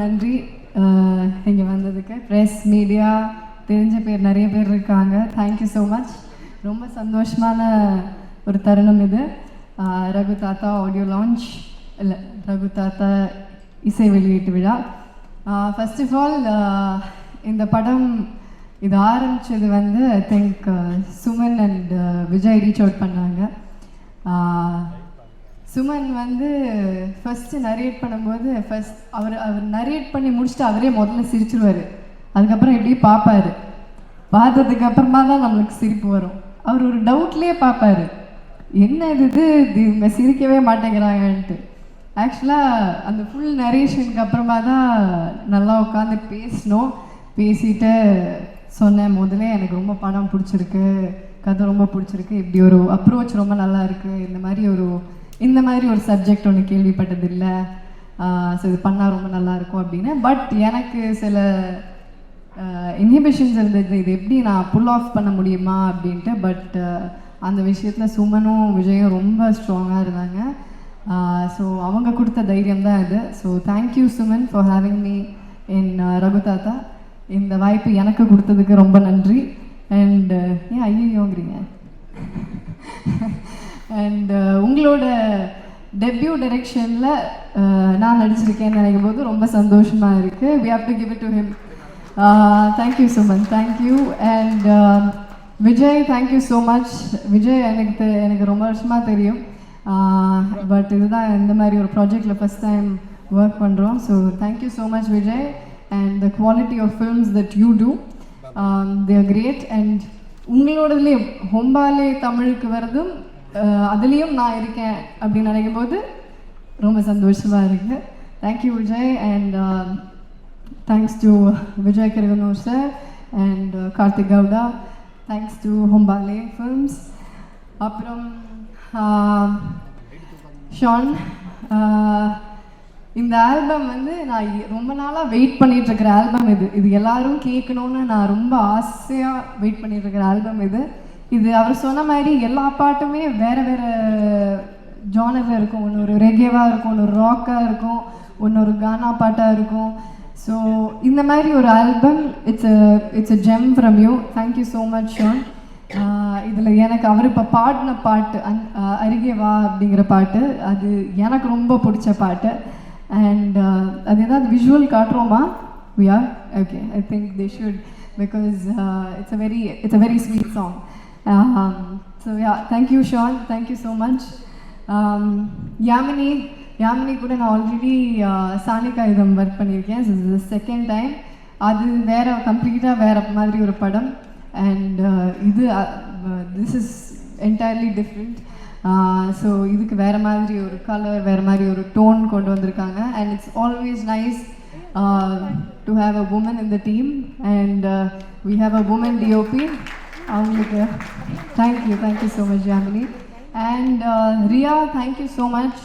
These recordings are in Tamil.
நன்றி. இங்கே வந்ததுக்கு. ப்ரெஸ் மீடியா தெரிஞ்ச பேர் நிறைய பேர் இருக்காங்க. தேங்க்யூ ஸோ மச் ரொம்ப சந்தோஷமான ஒரு தருணம் இது. ரகு தாத்தா ஆடியோ லான்ச் இல்லை ரகு தாத்தா இசை வெளியீட்டு விழா. ஃபர்ஸ்ட் ஆஃப் ஆல் இந்த படம் இது ஆரம்பித்தது வந்து I think Suman and Vijay reach out பண்ணாங்க. சுமன் வந்து ஃபஸ்ட்டு நரேட் பண்ணும்போது ஃபஸ்ட் அவர் அவர் நரேட் பண்ணி முடிச்சுட்டு அவரே முதல்ல சிரிச்சிருவார். அதுக்கப்புறம் இப்படி பார்ப்பாரு பார்த்ததுக்கு அப்புறமா தான் நம்மளுக்கு சிரிப்பு வரும். அவர் ஒரு டவுட்லேயே பார்ப்பாரு என்ன இது இது? இவங்க சிரிக்கவே மாட்டேங்கிறாங்கன்ட்டு. ஆக்சுவலாக அந்த ஃபுல் நரேஷனுக்கு அப்புறமா தான் நல்லா உட்காந்து பேசினோம். பேசிட்டு சொன்னேன் முதல்ல எனக்கு ரொம்ப படம் பிடிச்சிருக்கு. கதை ரொம்ப பிடிச்சிருக்கு. இப்படி ஒரு அப்ரோச் ரொம்ப நல்லா இருக்குது இந்த மாதிரி ஒரு இந்த மாதிரி ஒரு சப்ஜெக்ட் ஒன்று கேள்விப்பட்டதில்லை. ஸோ இது பண்ணால் ரொம்ப நல்லா இருக்கும் அப்படின்னு. பட் எனக்கு சில இன்ஹிபிஷன்ஸ் இருந்தது. இது எப்படி நான் புல் ஆஃப் பண்ண முடியுமா அப்படின்ட்டு. பட் அந்த விஷயத்தில் சுமனும் விஜயும் ரொம்ப ஸ்ட்ராங்காக இருந்தாங்க. ஸோ அவங்க கொடுத்த தைரியம் தான் இது. So thank you Suman for having me in Raghu Thatha. இந்த வாய்ப்பு எனக்கு கொடுத்ததுக்கு ரொம்ப நன்றி. அண்ட் ஏன் ஐயோங்கிறீங்க அண்ட் uh, உங்களோட டெபியூ டைரெக்ஷனில் uh, நான் நடிச்சிருக்கேன்னு நினைக்கும் போது ரொம்ப சந்தோஷமாக இருக்குது we have to give it to him thank you Suman thank you and Vijay thank you so much Vijay எனக்கு எனக்கு ரொம்ப வருஷமாக தெரியும். Uh, பட் இதுதான் இந்த மாதிரி ஒரு ப்ராஜெக்டில் ஃபஸ்ட் டைம் ஒர்க் பண்ணுறோம் so thank you so much Vijay and the quality of films that you do they are great and உங்களோடதுலேயே Hombale தமிழுக்கு வரதும் அதுலேயும் நான் இருக்கேன் அப்படின்னு நினைக்கும் போது ரொம்ப சந்தோஷமாக இருக்குது thank you um, Vijay and thanks to Vijay Kiraganur sir and uh, Karthik Gowda. Thanks to Hombale films அப்புறம் um, ஷான் uh, இந்த ஆல்பம் வந்து நான் ரொம்ப நாளாக வெயிட் பண்ணிகிட்ருக்கிற ஆல்பம் இது. இது எல்லாரும் கேட்கணும்னு நான் ரொம்ப ஆசையாக வெயிட் பண்ணிகிட்ருக்கிற ஆல்பம் இது. இது அவர் சொன்ன மாதிரி எல்லா பாட்டுமே வேறு வேறு ஜானரில் இருக்கும். ஒன்று ஒரு ரெகேவாக இருக்கும் ஒன்று ஒரு ராக்காக இருக்கும் ஒன்று ஒரு கானா பாட்டாக இருக்கும். ஸோ இந்த மாதிரி ஒரு album it's it's a gem from you thank you so much Shaan இதில் எனக்கு அவர் இப்போ பாடின பாட்டு அந் அருகே வா அப்படிங்கிற பாட்டு அது எனக்கு ரொம்ப பிடிச்ச பாட்டு. அண்ட் அது ஏதாவது visual காட்டுறோமா? We are okay I think they should because it's a very it's a very sweet song um, so yeah thank you sean. Thank you so much. Um, Yamini Yamini கூட நான் ஆல்ரெடி சானிகா இதம் ஒர்க் பண்ணியிருக்கேன். ஸோ இஸ் செகண்ட் டைம் அது வேற கம்ப்ளீட்டாக வேற மாதிரி ஒரு படம். அண்ட் uh, இது this is entirely different so இதுக்கு வேற மாதிரி ஒரு கலர் வேற மாதிரி ஒரு டோன் கொண்டு வந்திருக்காங்க. And it's always nice to have a woman in the team and we have a woman DOP அவங்களுக்கு thank you thank you so much Jamini and Riya thank you so much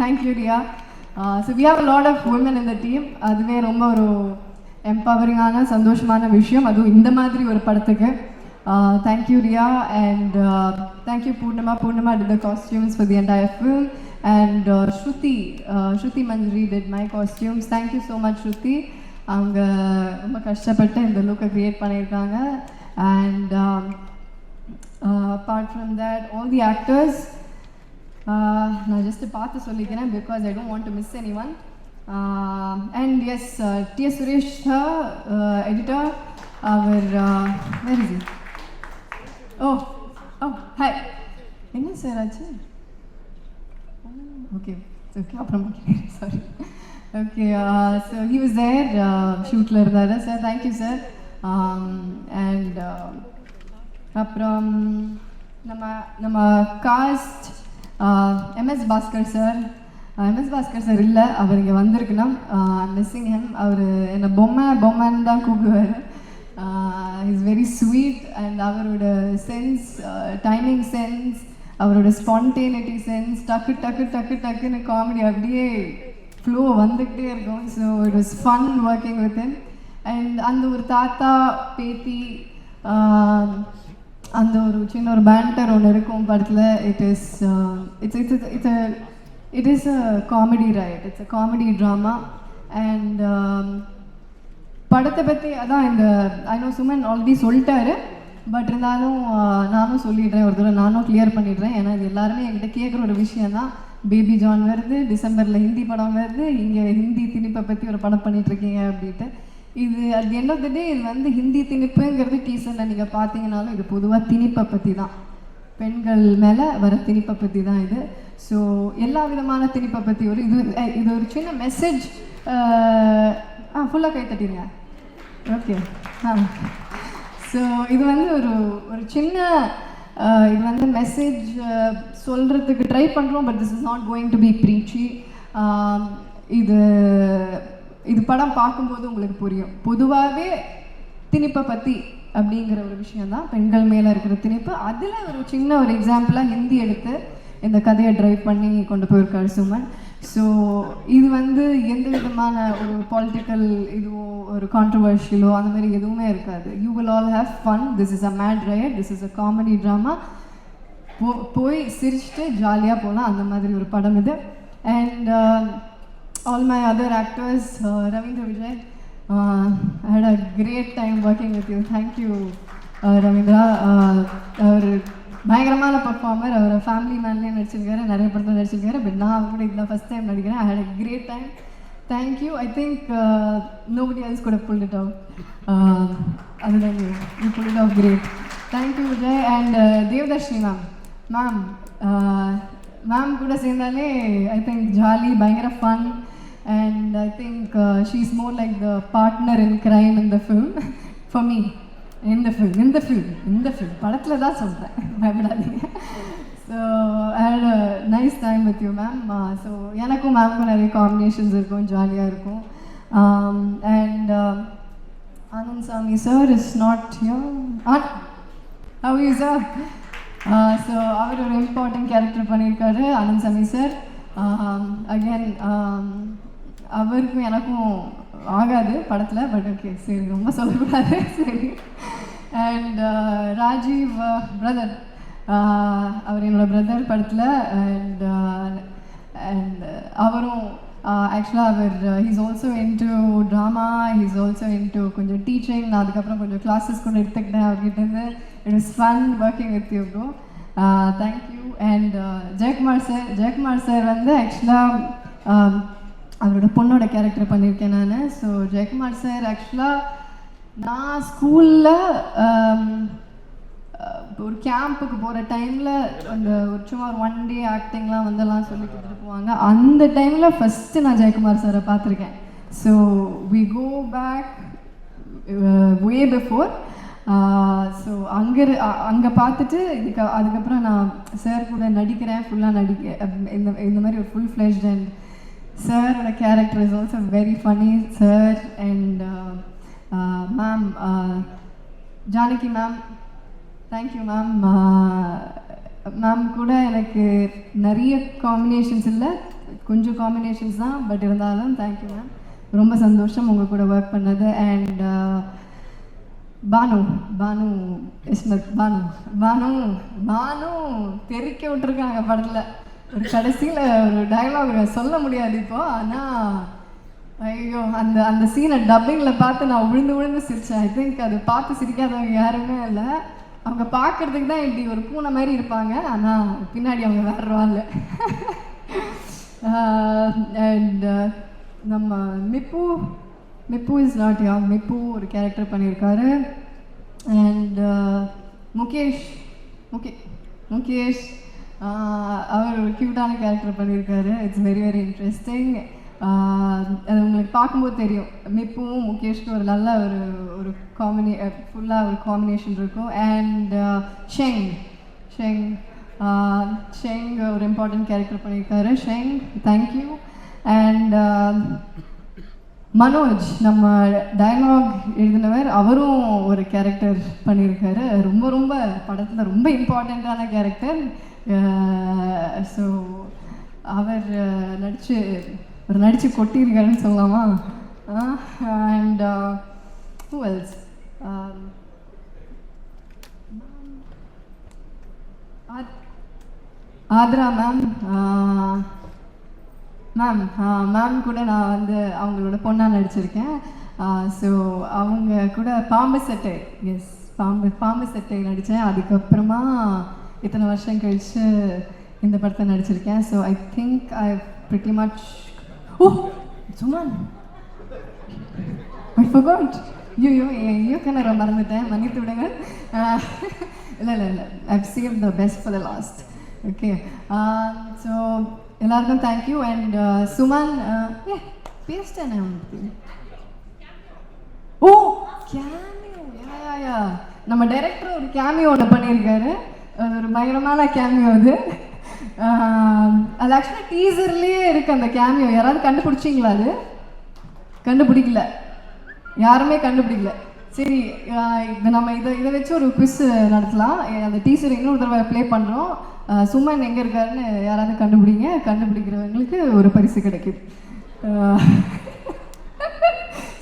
thank you Riya so we have lot of women இந்த டீம் அதுவே ரொம்ப ஒரு எம்பவரிங்கான சந்தோஷமான விஷயம். அதுவும் இந்த மாதிரி ஒரு படத்துக்கு. Thank you Riya and thank you Poornima Poornima Poornima the the for the entire film. And Shruti Shruti Manjari did my costumes thank you so much Shruti அவங்க ரொம்ப கஷ்டப்பட்டு இந்த லுக்கை க்ரியேட் பண்ணியிருக்காங்க. And apart from that all the actors நான் ஜஸ்ட் பார்த்து சொல்லிக்கிறேன் because I don't want to miss any one and S T S Suresh sir editor our where is oh oh hi என்ன சார் ஆச்சு? ஓகே ஓகே அப்புறம் sorry okay so he was there ஷூட்டில் இருந்தார். Sir thank you sir and அப்புறம் நம்ம நம்ம cast MS Bhaskar sir MS Bhaskar sir இல்லை. அவர் இங்கே வந்திருக்குன்னா மிஸ்ஸிங் ஹெம் uh, அவர் என்னை பொம்மை பொம்மைன்னு தான் கூப்பிடுவார். இஸ் வெரி ஸ்வீட் அண்ட் அவரோட சென்ஸ் டைமிங் சென்ஸ் அவரோட ஸ்பான்டேனிட்டி சென்ஸ் டக்கு டக்கு டக்கு டக்குன்னு காமெடி அப்படியே ஃப்ளோ வந்துக்கிட்டே இருக்கும். So it was fun working with in and அந்த ஒரு தாத்தா பேத்தி um, அந்த ஒரு சின்ன ஒரு பேண்டர் ஒன்று இருக்கும் படத்தில். It is it's it's it's a it is a comedy right it's a comedy drama and படத்தை பற்றி அதான் இந்த ஐ நோ சுமன் ஆல்ரெடி சொல்லிட்டாரு. பட் இருந்தாலும் uh, நானும் சொல்லிடுறேன். ஒரு தடவை நானும் கிளியர் பண்ணிடுறேன். ஏன்னா இது எல்லாருமே என்கிட்ட கேட்குற ஒரு விஷயம் தான் பேபி ஜான் வருது டிசம்பரில் ஹிந்தி படம் வருது இங்கே ஹிந்தி திணிப்பை பற்றி ஒரு படம் பண்ணிகிட்ருக்கீங்க அப்படின்ட்டு. இது at the end இது வந்து ஹிந்தி திணிப்புங்கிறது டீசரில் நீங்கள் பார்த்தீங்கனாலும் இது பொதுவாக திணிப்பை பற்றி தான். பெண்கள் மேலே வர திணிப்பை பற்றி தான் இது. ஸோ எல்லா விதமான திணிப்பை பற்றி ஒரு இது இது ஒரு சின்ன மெசேஜ் ஆ ஃபுல்லாக கை தட்டிடுங்க ஓகே ஆ. ஸோ இது வந்து ஒரு ஒரு சின்ன Uh, இது வந்து மெசேஜ் சொல்கிறதுக்கு ட்ரை பண்ணுறோம் but this is not going to be preachy இது இது படம் பார்க்கும்போது உங்களுக்கு புரியும். பொதுவாகவே திணிப்பை பற்றி அப்படிங்கிற ஒரு விஷயந்தான் பெண்கள் மேலே இருக்கிற திணிப்பு. அதில் ஒரு சின்ன ஒரு எக்ஸாம்பிளாக ஹிந்தி எடுத்து இந்த கதையை ட்ரைவ் பண்ணி கொண்டு போயிருக்காரு சுமன். ஸோ இது வந்து எந்த விதமான ஒரு பொலிட்டிக்கல் இதுவோ ஒரு கான்ட்ரவர்ஷியலோ அந்த மாதிரி எதுவுமே இருக்காது. You will all have fun this is a mad right this is a comedy drama போ போய் சிரிச்சுட்டு ஜாலியாக போகலாம் அந்த மாதிரி ஒரு படம் இது. And all my other actors Ravindra Vijay had a great time working with you thank you Ravindra அவர் பயங்கரமான பர்ஃபார்மர் அவர் ஃபேமிலி மேன்லேயும் நடிச்சிருக்காரு நிறைய படத்தில் நடிச்சிருக்காரு. பட் நான் கூட இதுதான் ஃபஸ்ட் டைம் நடிக்கிறேன். I had a great time thank you I think nobody else கூட புல் இட் அவுட் அதுதான் you pull it out great thank you Vijay and Devadarshini ma'am ma'am ma'am கூட சேர்ந்தாலே ஐ திங்க் ஜாலி பயங்கர fun and I think she is more like the partner in crime in the film for me இந்த ஃபில்ம் இந்த ஃபில்ம் இந்த ஃபில்ம் படத்தில் தான் சொல்கிறேன் பயப்படாதீங்க. So had nice time with you ma'am so எனக்கும் மேம்க்கும் நிறைய காம்பினேஷன்ஸ் இருக்கும் ஜாலியாக இருக்கும். And Anand Sami sir is not you how you sir so அவர் ஒரு இம்பார்ட்டன்ட் கேரக்டர் பண்ணியிருக்காரு ஆனந்த் சாமி சார் அகேன் அவருக்கும் எனக்கும் ஆகாது படத்தில் பட் ஓகே சரி ரொம்ப சொல்லக்கூடாது. சரி. அண்ட் ராஜீவ் பிரதர் அவர் என்னோடய பிரதர் படத்தில் அண்ட் அண்ட் uh, uh, அவரும் uh, ஆக்சுவலாக அவர் he's also into drama he's also into கொஞ்சம் டீச்சிங் நான் அதுக்கப்புறம் கொஞ்சம் கிளாஸஸ் கூட எடுத்துக்கிட்டேன் அவர்கிட்டருந்து it is fun working with you bro thank you and Jayakumar sir Jayakumar sir வந்து ஆக்சுவலாக um, அவரோட பொண்ணோட கேரக்டர் பண்ணியிருக்கேன் நான். ஸோ ஜெயக்குமார் சார் ஆக்சுவலாக நான் ஸ்கூலில் um, ஒரு கேம்புக்கு போகிற டைமில் அந்த ஒரு சும்மா ஒரு ஒன் டே ஆக்டிங்லாம் வந்தெல்லாம் சொல்லி கொடுத்துட்டு போவாங்க. அந்த டைமில் ஃபஸ்ட்டு நான் ஜெயக்குமார் சாரை பார்த்துருக்கேன். So we go back way before so அங்கே அங்கே பார்த்துட்டு இதுக்கு அதுக்கப்புறம் நான் சார் கூட நடிக்கிறேன். ஃபுல்லாக நடிக்க இந்த இந்த மாதிரி ஒரு ஃபுல் ஃப்ளெஷ்ட் அண்ட் சாரோட character is also very funny sir and ma'am Janaki ma'am thank you ma'am ma'am கூட எனக்கு நிறைய காம்பினேஷன்ஸ் இல்லை. கொஞ்சம் காம்பினேஷன்ஸ் தான் பட் இருந்தாலும் தேங்க்யூ மேம் ரொம்ப சந்தோஷம் உங்கள் கூட ஒர்க் பண்ணது. அண்ட் uh, பானு பானு இஸ்மத் பானு பானு பானு தெறிக்க விட்டுருக்காங்க படத்தில். ஒரு கடைசியில் ஒரு டைலாக் சொல்ல முடியாது இப்போ ஆனால் ஐயோ அந்த அந்த சீனை டப்பிங்கில் பார்த்து நான் விழுந்து விழுந்து சிரித்தேன் ஐ திங்க் அது பார்த்து சிரிக்காதவங்க யாருமே இல்லை. அவங்க பார்க்குறதுக்கு தான் இப்படி ஒரு பூனை மாதிரி இருப்பாங்க. ஆனால் பின்னாடி அவங்க வேறுவாள் அண்ட் uh, நம்ம மிப்பு மிப்பு இஸ் நாட் யா மிப்பு ஒரு கேரக்டர் பண்ணியிருக்காரு. அண்ட் uh, முகேஷ் முகே முகேஷ் அவர் ஒரு க்யூட்டான கேரக்டர் பண்ணியிருக்காரு. இட்ஸ் வெரி வெரி இன்ட்ரெஸ்டிங் அது உங்களுக்கு பார்க்கும்போது தெரியும். மிப்புவும் முகேஷ்க்கும் ஒரு நல்ல ஒரு ஒரு காம்பினே ஃபுல்லாக ஒரு காம்பினேஷன் இருக்கும். அண்ட் ஷெங் ஷெங் ஷெங் ஒரு இம்பார்ட்டன்ட் கேரக்டர் பண்ணியிருக்காரு. Sheng thank you and Manoj நம்ம டயலாக் எழுதினவர் அவரும் ஒரு கேரக்டர் பண்ணியிருக்காரு. ரொம்ப ரொம்ப படத்தில் ரொம்ப இம்பார்ட்டண்ட்டான கேரக்டர் ஸோ அவர் நடித்து ஒரு நடித்து கொட்டியிருக்காருன்னு சொல்லலாமா? And who else Athra ma'am ma'am ma'am கூட நான் வந்து அவங்களோட பொண்ணாக நடிச்சிருக்கேன். Uh, ஸோ அவங்க கூட பாம்பு சட்டை எஸ் பாம்பு பாம்பு சட்டை நடித்தேன் அதுக்கப்புறமா இத்தனை வருஷம் கழித்து இந்த படத்தை நடிச்சிருக்கேன். So I think I pretty much oh Suman I forgot. ஐயோ ஐயோ கிணற மறந்துட்டேன் மன்னித்து விடுங்க இல்லை இல்லை இல்லை. I've save the best for the last okay so எல்லாருக்கும் தேங்க்யூ அண்ட் சுமன் ஏ பேசிட்டேன் அவனுக்கு. ஓ கேமியோ யா யா நம்ம டைரக்டர் ஒரு கேமியோ ஒன்று பண்ணியிருக்காரு. அது ஒரு பயங்கரமான கேமியோ அது. அது ஆக்சுவலாக டீசர்லேயே இருக்கு அந்த கேமியோ யாராவது கண்டுபிடிச்சிங்களா அது? கண்டுபிடிக்கல. யாருமே கண்டுபிடிக்கல. சரி இப்போ நம்ம இதை இதை வச்சு ஒரு குவிஸ் நடத்தலாம். அந்த டீசர் இன்னொரு தடவை ப்ளே பண்ணுறோம் சுமன் எங்கே இருக்காருன்னு யாராவது கண்டுபிடிங்க. கண்டுபிடிக்கிறவங்களுக்கு ஒரு பரிசு கிடைக்குது.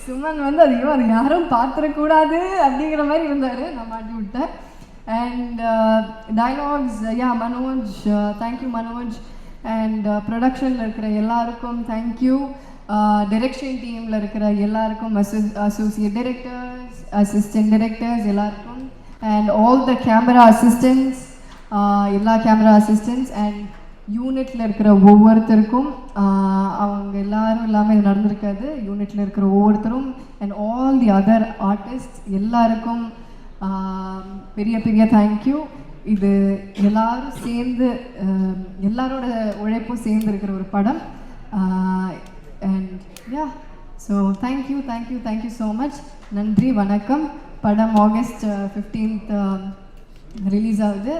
சுமன் வந்து அதிகமாக அது யாரும் பார்த்துடக்கூடாது அப்படிங்கிற மாதிரி இருந்தார். நான் மாட்டி விட்டேன். And dialogues ya Manoj thank you Manoj and ப்ரொடக்ஷனில் இருக்கிற எல்லாருக்கும் தேங்க்யூ டைரக்ஷன் டீமில் இருக்கிற எல்லாருக்கும் அசோசியேட் டைரக்டர்ஸ் அசிஸ்டன்ட் டைரக்டர்ஸ் எல்லாருக்கும். And all the camera assistants எல்லா கேமரா அசிஸ்டன்ட்ஸ் அண்ட் யூனிட்டில் இருக்கிற ஒவ்வொருத்தருக்கும் uh, அவங்க எல்லாரும் இல்லாமல் நடந்திருக்காது. யூனிட்டில் இருக்கிற ஒவ்வொருத்தரும் and all the other artist எல்லாருக்கும் பெரிய பெரிய தேங்க்யூ இது எல்லாரும் சேர்ந்து எல்லாரோட உழைப்பும் சேர்ந்து இருக்கிற ஒரு படம். And ya so thank you thank you thank you so much நன்றி வணக்கம். படம் ஆகஸ்ட் ஃபிஃப்டீன்த் ரிலீஸ் ஆகுது.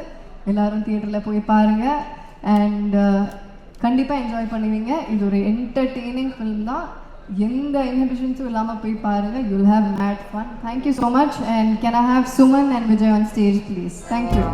எல்லாரும் தியேட்டரில் போய் பாருங்கள் அண்ட் கண்டிப்பாக என்ஜாய் பண்ணுவீங்க. இது ஒரு என்டர்டெய்னிங் ஃபிலிம் தான். எந்த இன்ஹிபிஷன்ஸும் இல்லாமல் போய் பாருங்கள் you'll have mad fun thank you so much and can I have Suman and Vijay on stage please thank you